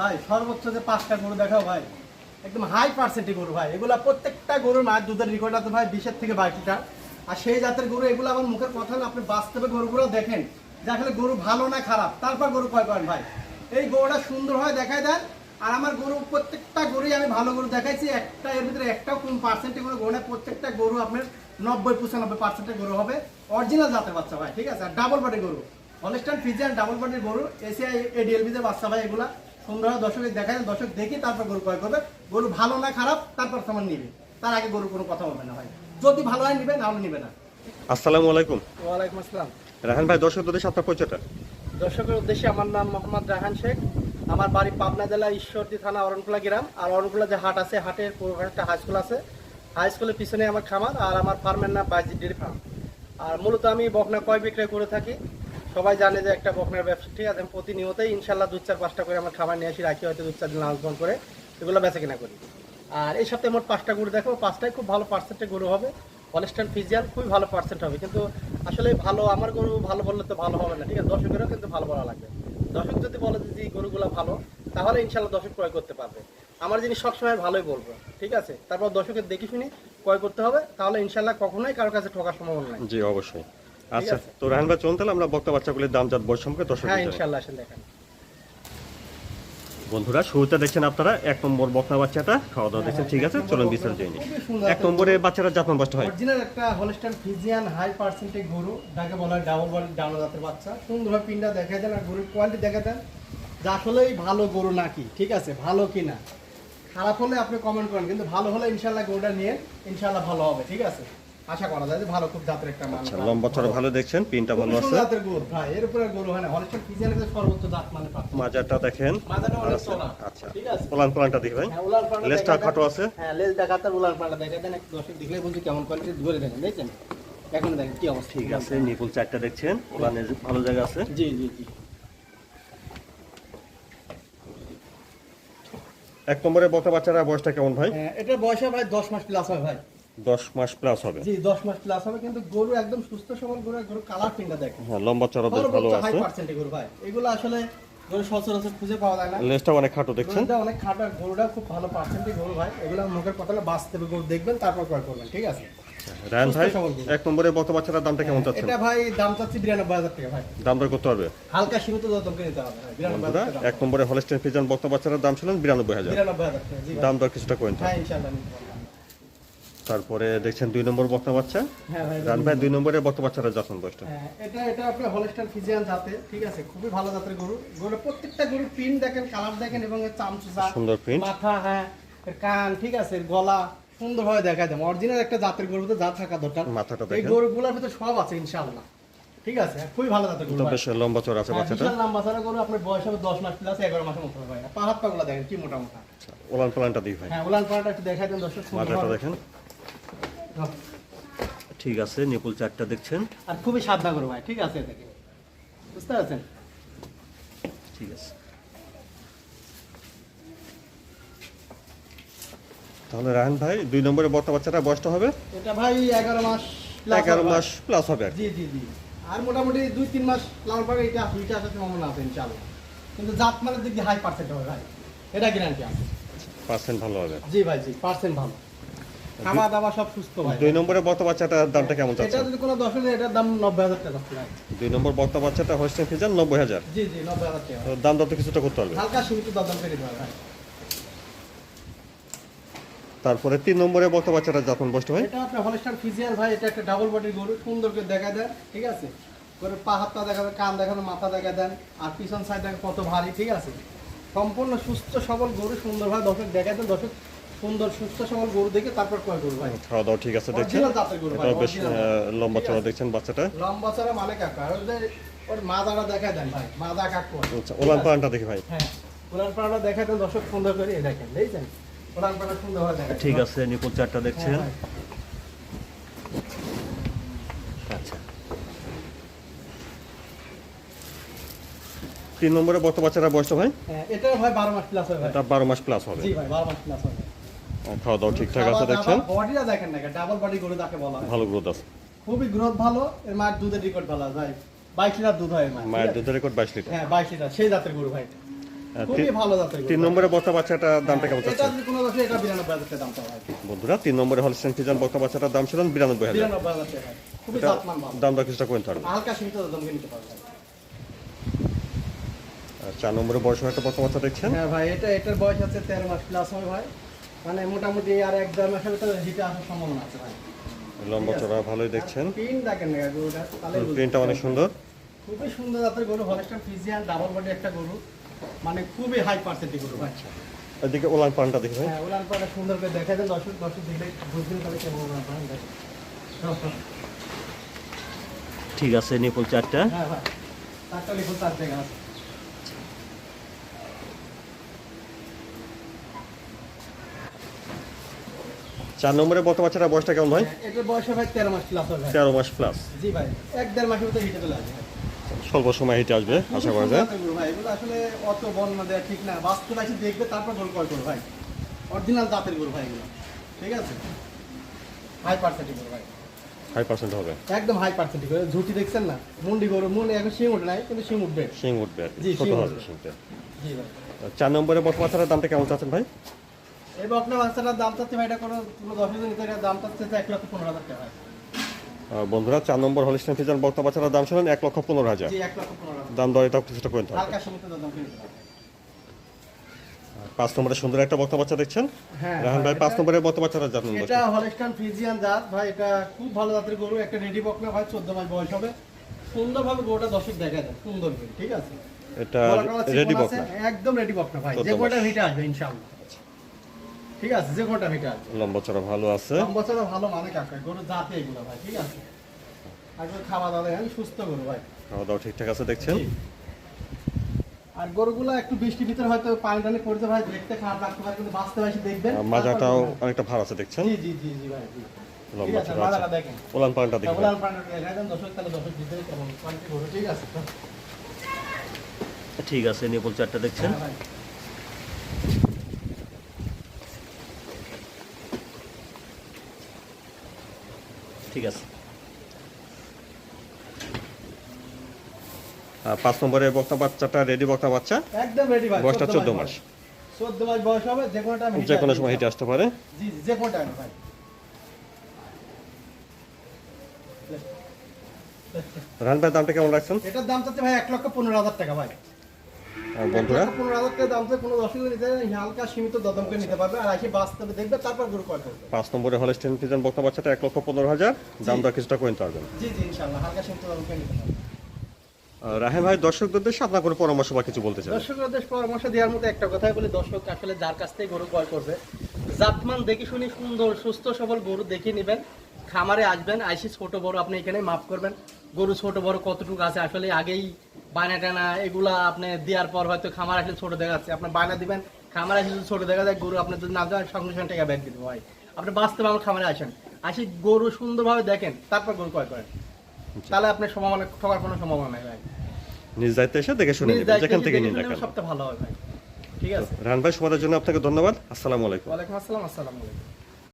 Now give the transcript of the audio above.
ভাই, সর্বোচ্চ যে পাঁচটা গরু দেখাও ভাই, একদম হাই পার্সেন্টেজ গরু ভাই। এগুলা প্রত্যেকটা গরুর মায়ের দুধের রেকর্ড আছে ভাই, বিশের থেকে বাইশ লিটার আর সেই জাতের গরু, এগুলো আমার মুখের কথা আপনি বাস্তবে গরুগুলো দেখেন। যে আসলে গরু ভালো না খারাপ, তারপর গরু কয় করেন ভাই। এই গরুটা সুন্দর হয় দেখায় দেন। আর আমার গরু, প্রত্যেকটা গরুই আমি ভালো গরু দেখাইছি, একটা এর ভিতরে একটাও কোন পার্সেন্টেজ কোনো গরু না প্রত্যেকটা গরু আপনার নব্বই, পঁচানব্বই পার্সেন্টের গরু হবে। অরিজিনাল জাতের বাচ্চা ভাই, ঠিক আছে? আর ডাবল বডি গরু। অনেস্টান ফিজিয়ান ডাবল বডির গরু এসিআই এডিএলবি তে বাচ্চা ভাই, এগুলা। সুন্দর হয় দর্শকের দেখায় দর্শক দেখি তারপর গরু ক্রয় করবে। গরু ভালো না খারাপ তারপর তোমার নিবে। তার আগে গরু কোনো কথা বলবে না ভাই। যদি ভালো হয় নিবে না হলে নিবে না। আসসালামু আলাইকুম। ওয়ালাইকুম আসসালাম। রাহান ভাই দর্শক তোদের আপনার পরিচয়টা। দর্শকের উদ্দেশ্যে আমার নাম মোহাম্মদ রাহান শেখ। আমার বাড়ি পাবনা জেলা ঈশ্বরদী থানা অরণকুলা গ্রাম। আর অরণকুলা যে হাট আছে হাটের পুরো একটা হাই স্কুল আছে। হাই স্কুলের পিছনে আমার খামার আর আমার ফার্মের নাম বাইজি ডেরি ফার্ম আর মূলত আমি বকনা কয় বিক্রয় করে থাকি। সবাই জানে যে একটা বকনার ব্যবসা, ঠিক আছে? আমি প্রতিনিয়তই ইনশাল্লাহ দু চার, পাঁচটা করে আমার খাবার নিয়ে আসি, রাখি হয়তো দু চার দিন লাঞ্চ বন্ধ করে। এগুলো বেচা কিনা করি। আর এই সপ্তাহে মোট পাঁচটা গরু দেখো পাঁচটাই খুব ভালো পার্সেন্টে গরু হবে। হলস্টান ফিজিয়াল খুবই ভালো পার্সেন্ট হবে। কিন্তু আসলে ভালো, আমার গরু ভালো বললে তো ভালো হবে না, ঠিক আছে? দর্শকেরও কিন্তু ভালো বলা লাগবে। দর্শক যদি বলে যে গরুগুলো ভালো, তাহলে ইনশাল্লাহ দর্শক ক্রয় করতে পারবে। আমার জিনিস সবসময় ভালোই বলব, ঠিক আছে? তারপর দর্শকের দেখে শুনি ক্রয় করতে হবে, তাহলে ইনশাল্লাহ কখনোই কারোর কাছে ঠকার সম্ভাবনা নাই। জি, অবশ্যই। আচ্ছা তো রাহান ভাই চলুন তাহলে আমরা বক্তা বাচ্চাগুলির দাম জাত বয়স সম্পর্কে দর্শক আসেন দেখেন। বন্ধুরা শুরুতে দেখছেন আপনারা এক নম্বর বকনা বাচ্চাটা খাওয়া দাওয়া দেখছেন ঠিক আছে চলুন বিস্তারিত জেনে এক নম্বরে জাতমান হয়। অরিজিনাল একটা হলস্টাইন ফিজিয়ান হাই পার্সেন্টেজ গরু যাকে বলা হয় ডাবল বডি ডাবল জাতের বাচ্চা। সুন্দরভাবে পিনটা দেখা দেন আর গরুর কোয়ালিটি দেখা দেন যে আসলেই ভালো গরু নাকি ঠিক আছে ভালো কি না খারাপ হলে আপনি কমেন্ট করেন কিন্তু ভালো হলে ইনশাল্লাহ গরুটা নিয়ে ইনশাল্লাহ ভালো হবে ঠিক আছে। আশা করা যায় যে ভালো খুব জাতের একটা আচ্ছা লম্বা চড়া ভালো দেখছেন পিনটা ভালো আছে। জাতের গরু। ভাই এর উপরে গরু হয় না। সর্বোচ্চ জাত মানে মাজারটা দেখেন। অনেক আচ্ছা ঠিক আছে। পোলান পোলানটা দেখি ভাই। হ্যাঁ, উলান পালান লেজটা খাটো আছে। হ্যাঁ লেজ দেখাতে উলান পাল্টা দেখা দেন দর্শক দেখলে বলছি কেমন কোয়ালিটি ধরে দেখেন দেখছেন? এখন দেখেন কি অবস্থা। ঠিক আছে নিপুল চারটা দেখছেন। ভালো জায়গা আছে। জি জি জি। এক নম্বরে বকনা বাচ্চারা বয়সটা কেমন ভাই? এটা বয়সে বয়স ভাই দশ মাস প্লাস হয় ভাই। দশ মাস প্লাস হবে। জি দশ মাস প্লাস হবে কিন্তু গরু একদম সুস্থ সবল গরু গরু কালার পিনটা দেখেন। হ্যাঁ লম্বা চড়া বেশ ভালো সর্বোচ্চ হাই আছে পার্সেন্টে গরু ভাই। এগুলো আসলে গরু সচরাচর খুঁজে পাওয়া যায় না। লেজটা অনেক খাটো দেখছেন? গরুটা অনেক খাটো আর গরুটা খুব ভালো পার্সেন্টে গরু ভাই। এগুলো মুখের কথা হলে বাঁচতে গরু দেখবেন তারপর ক্রয় করবেন ঠিক আছে? রায়ন ভাই। এক নম্বরে বকনা বাচ্চাটার দামটা কেমন চাচ্ছেন? এটা ভাই দাম চাচ্ছি বিরানব্বই হাজার টাকা ভাই। দাম দর করতে পারবে? হালকা সীমিত দরদামকে নিতে হবে বন্ধুরা এক নম্বরে হলস্টেন ফিজান বক্তা বাচ্চাটার দাম ছিলেন বিরানব্বই হাজার। দাম দর কিছুটা করেন হ্যাঁ পারবেন। তারপরে দেখছেন দুই নম্বর বক্তা বাচ্চা? হ্যাঁ ভাই রান ভাই দুই নম্বরে। বক্তা বাচ্চাটার যত্ন বয়সটা হ্যাঁ, এটা এটা আপনার হলস্টার ফিজিয়ান জাতে ঠিক আছে? খুবই ভালো জাতের গরু। গরু প্রত্যেকটা গরু পিন দেখেন কালার দেখেন এবং এর চামচুচা সুন্দর print। মাথা হ্যাঁ কান ঠিক আছে? গলা সুন্দরভাবে দেখা যায় অরিজিনাল একটা জাতের গরুর ভিতরে জাত থাকা দরকার। মাথাটা এই গরুগুলোর ভিতরে সব আছে ইনশাআল্লাহ। ঠিক আছে? খুবই ভালো জাতের গরু বেশ লম্বা চড়া আছে হ্যাঁ, বাচ্চাটা। লম্বা ছাড়া গরু আপনার বয়স হবে দশ মাস প্লাস এগারো মাসের মতো ভাই। পা হাত পাগুলা দেখেন কি মোটা মোটা। ওলান পালানটা দিই ভাই। হ্যাঁ উলান পাড়াটা একটু দেখাই দেন দর্শক মাথাটা দেখেন। ঠিক আছে নিপুল চারটা দেখছেন। আর খুবই সাদা গরু ভাই ঠিক আছে দেখেন বুঝতে পারছেন? ঠিক আছে। তাহলে রাহান ভাই দুই নম্বরে বক্তা বাচ্চাটা বয়সটা হবে? এটা ভাই এগারো মাস এগারো। মাস প্লাস হবে জি জি জি। আর মোটামুটি দুই তিন মাস লাল পাবে এটা দুইটা আসার সম্ভাবনা আছে ইনশাআল্লাহ। কিন্তু জাত মানের দিক দিয়ে হাই পার্সেন্ট হবে ভাই। এটা গ্যারান্টি আছে। পার্সেন্ট ভালো হবে। জি ভাই জি পার্সেন্ট ভালো। খাওয়া দাওয়া সব সুস্থ ভাই। দুই নম্বরে বক্তা বাচ্চাটার দামটা কেমন এটা যদি কোনো দশ এটার দাম নব্বই হাজার টাকা ভাই। দুই নম্বর বক্তা বাচ্চাটা হোস্টেল ফিজান নব্বই হাজার? জি জি নব্বই হাজার টাকা। দাম দর কিছুটা করতে হবে। হালকা সীমিত করে ভাই। তারপরে তিন নম্বরে বক্তা বাচ্চাটা যখন বয়সটা হয়? এটা আপনার হলস্টার ফিজিয়ান ভাই এটা একটা ডাবল বডির গরু সুন্দর করে দেখা দেন ঠিক আছে? করে পা হাতটা দেখা দেন কান দেখানো মাথা দেখা দেন আর পিছন সাইড দেখেন কত ভারী ঠিক আছে? সম্পূর্ণ সুস্থ সবল গরু সুন্দরভাবে দর্শক দেখা দেন দর্শক সুন্দর সুস্থ সবল গরু দেখে তারপর ক্রয় করব ভাই। খাওয়া দাওয়া ঠিক আছে দেখছেন? এটাও বেশ লম্বা চড়া দেখছেন বাচ্চাটা? লম্বা চড়া মানে কাকা আর ওই যে ওর মাদাটা দেখা দেন ভাই মাদা কাকু আচ্ছা ওলান পালানটা দেখি ভাই। হ্যাঁ উলান পাড়াটা দেখা দেন দর্শক সুন্দর করে দেখেন দেখছেন? পাড়া সুন্দরভাবে দেখা ঠিক আছে নিপুল চারটা দেখছেন? হ্যাঁ, আচ্ছা। তিন নম্বরে বক্তা বাচ্চাটা বয়সটা ভাই? হ্যাঁ, এটাও ভাই বারো মাস প্লাস হবে। এটা বারো মাস প্লাস হবে। জি ভাই বারো মাস প্লাস হবে। খাওয়া দাওয়া ঠিকঠাক আছে দেখছেন? বডিটা দেখেন না ডাবল বডি গরু যাকে বলা হয়। ভালো গ্রোথ আছে। খুবই গ্রোথ ভালো এর মায়ের দুধের রেকর্ড ভালো ভাই বাইশ লিটার দুধ হয় মায়ের। মায়ের দুধের রেকর্ড বাইশ লিটার? হ্যাঁ বাইশ লিটার সেই জাতের গরু ভাই। তিন-। নম্বরে দামটা কেমন হয় বন্ধুরা তিন নম্বরে হলস্টেন ফিজান বক্তা বাচ্চাটার দাম ছিল বিরানব্বই হাজার। দাম দর কিছুটা চার নম্বরে বয়স একটা বক্তা বাচ্চা দেখছেন? হ্যাঁ ভাই এটা এটার বয়স আছে তেরো মাস প্লাস হবে ভাই। মানে মোটামুটি আর এক দেড় মাসের ভিতরে হিটে আসার সম্ভাবনা আছে ভাই। লম্বা চড়া ভালোই দেখছেন। পিন দেখেন না গরুটা প্রিন্টটা অনেক সুন্দর। খুবই সুন্দর জাতের গরু হলস্টার ফিজিয়ান ডাবল বডি একটা গরু। মানে খুবই হাই পার্সেন্টেজ গরু ভাই। এদিকে ওলান পানটা দেখি ভাই। হ্যাঁ ওলার পরে সুন্দর করে দেখা দেন। দর্শক দর্শক দেখলে বুঝবেন তাহলে কেমন ওলান পান। ঠিক আছে নিপুল চারটা। হ্যাঁ ভাই। লিখুন তার জায়গা আছে। চার নম্বরে বক্তা বাচ্চাটা বয়সটা কেমন ভাই? হ্যাঁ, এটার বয়স হয় ভাই তেরো মাস প্লাস হবে। তেরো মাস প্লাস জি ভাই এক দেড় মাসের হিটে চলে আসবে। স্বল্প সময় হেঁটে আসবে আশা করা যায়। ভাই এগুলো আসলে অত বর্ণনা দেওয়া ঠিক না। বাস্তব আছে দেখবে তারপর গরু কয় করো ভাই। অরিজিনাল জাতের গরু ভাই এগুলো। ঠিক আছে? হাই পার্সেন্টেজ গরু ভাই। ফাইভ পার্সেন্ট হবে। একদম হাই পার্সেন্টেজ গরু। ঝুটি দেখছেন না? মুন্ডি গরু মুন্ড এখন শিং উঠে নাই কিন্তু শিং উঠবে। শিং উঠবে জি, শিং উঠবে। ভাই। চার নম্বরে বাচ্চাটার দামটা কেমন চাচ্ছেন ভাই? এই বকনা বাচ্চাটার দাম চাচ্ছে ভাই এটা কোনো কোনো দশ হাজার নিতে দাম চাচ্ছে এক লক্ষ পনেরো হাজার টাকা বন্ধুরা চার নম্বর হলিস্টেন ফিজান বক্তা বাচ্চাটার দাম ছিলেন এক লক্ষ পনেরো হাজার। দাম দর এটাও কিছুটা করে। পাঁচ নম্বরে সুন্দর একটা বক্তা বাচ্চা দেখছেন? হ্যাঁ রাহান ভাই ভাই, পাঁচ নম্বরে বক্তা বাচ্চাটা জানেন এটা হলস্টান ফ্রিজিয়ান জাত ভাই এটা খুব ভালো জাতের গরু একটা রেডি বকনা ভাই চোদ্দ মাস বয়স হবে। সুন্দরভাবে গরুটা দর্শক দেখা যায় সুন্দর ঠিক আছে? এটা রেডি বক্তা একদম রেডি বকনা ভাই যে মাস। ভিটে আসবে ইনশাআল্লাহ। ঠিক আছে যে কোটা ভিটে আসবে লম্বা চড়া ভালো আছে। কম বছরে ভালো মানে কাকা গরু জাতে এগুলো ভাই ঠিক আছে? খাওয়া দাওয়া দেখেন সুস্থ গরু ভাই। খাওয়া দাওয়া ঠিকঠাক আছে দেখছেন? আর গরুগুলো একটু বৃষ্টির ভিতরে হয়তো পানি টানি পড়তে ভাই দেখতে খারাপ লাগতে পারে কিন্তু বাঁচতে পারছি দেখবেন। মাজাটাও অনেকটা ভার আছে দেখছেন? জি জি জি জি ভাই জি। লম্বা চড়া আছে। ওলান পানটা দেখবেন উলান পান্ডা দেখা দর্শক তাহলে দর্শক দিতে কেমন? কোয়ালিটি গরু ঠিক আছে ঠিক আছে নিপুল চারটা দেখছেন? ঠিক আছে। আর পাঁচ নম্বরে বক্তা বাচ্চাটা রেডি বক্তা বাচ্চা? একদম রেডি বয়সটা 14 চোদ্দ মাস চোদ্দ মাস বয়স হবে যে কোনো টাইম যে কোনো সময় হেঁটে আসতে পারে। জি জি যে কোনো টাইম ভাই। রান ভাই দামটা কেমন রাখছেন? এটার দাম চাচ্ছে ভাই এক লক্ষ পনেরো হাজার টাকা ভাই। বন্ধুরা? পাঁচ নম্বরে হলে স্টেন ফিজান বক্তা বাচ্চাটা এক লক্ষ পনেরো হাজার। দাম দর কিছুটা করে নিতে পারবেন ভাই দর্শকদের আপনার কোনো পরামর্শ বা কিছু বলতে চান দর্শকদের পরামর্শ দেওয়ার মতো একটা কথাই বলি দর্শক আসলে যার কাছ থেকে গরু ক্রয় করবে জাতমান দেখে শুনে সুন্দর সুস্থ সবল গরু দেখে নেবেন খামারে আসবেন আইসি ছোট বড় আপনি এখানে মাফ করবেন। গরু ছোট বড় কতটুকু আছে আসলে আগেই বায়না টানা এগুলা আপনি দেওয়ার পর হয়তো খামার আসলে ছোট দেখা যাচ্ছে আপনার বায়না দিবেন খামার আসলে ছোট দেখা যায় গরু আপনার যদি না দেওয়া সঙ্গে সঙ্গে টাকা ব্যাগ দিতে হয় আপনি বাস্তবে আমার খামারে আসেন। আসি গরু সুন্দরভাবে দেখেন তারপর গরু ক্রয় করেন। তাহলে আপনার সম্ভাবনা ঠকার কোনো সম্ভাবনা নাই ভাই। নিজ দায়িত্বে এসে দেখে শুনে নিজ যেখান থেকে দেখে নিন না শুনে কেন। সবচেয়ে ভালো হয় ভাই। ঠিক আছে। রাহান ভাই সময়ের জন্য আপনাকে ধন্যবাদ। আসসালামু আলাইকুম। ওয়ালাইকুম আসসালাম আসসালামু আলাইকুম।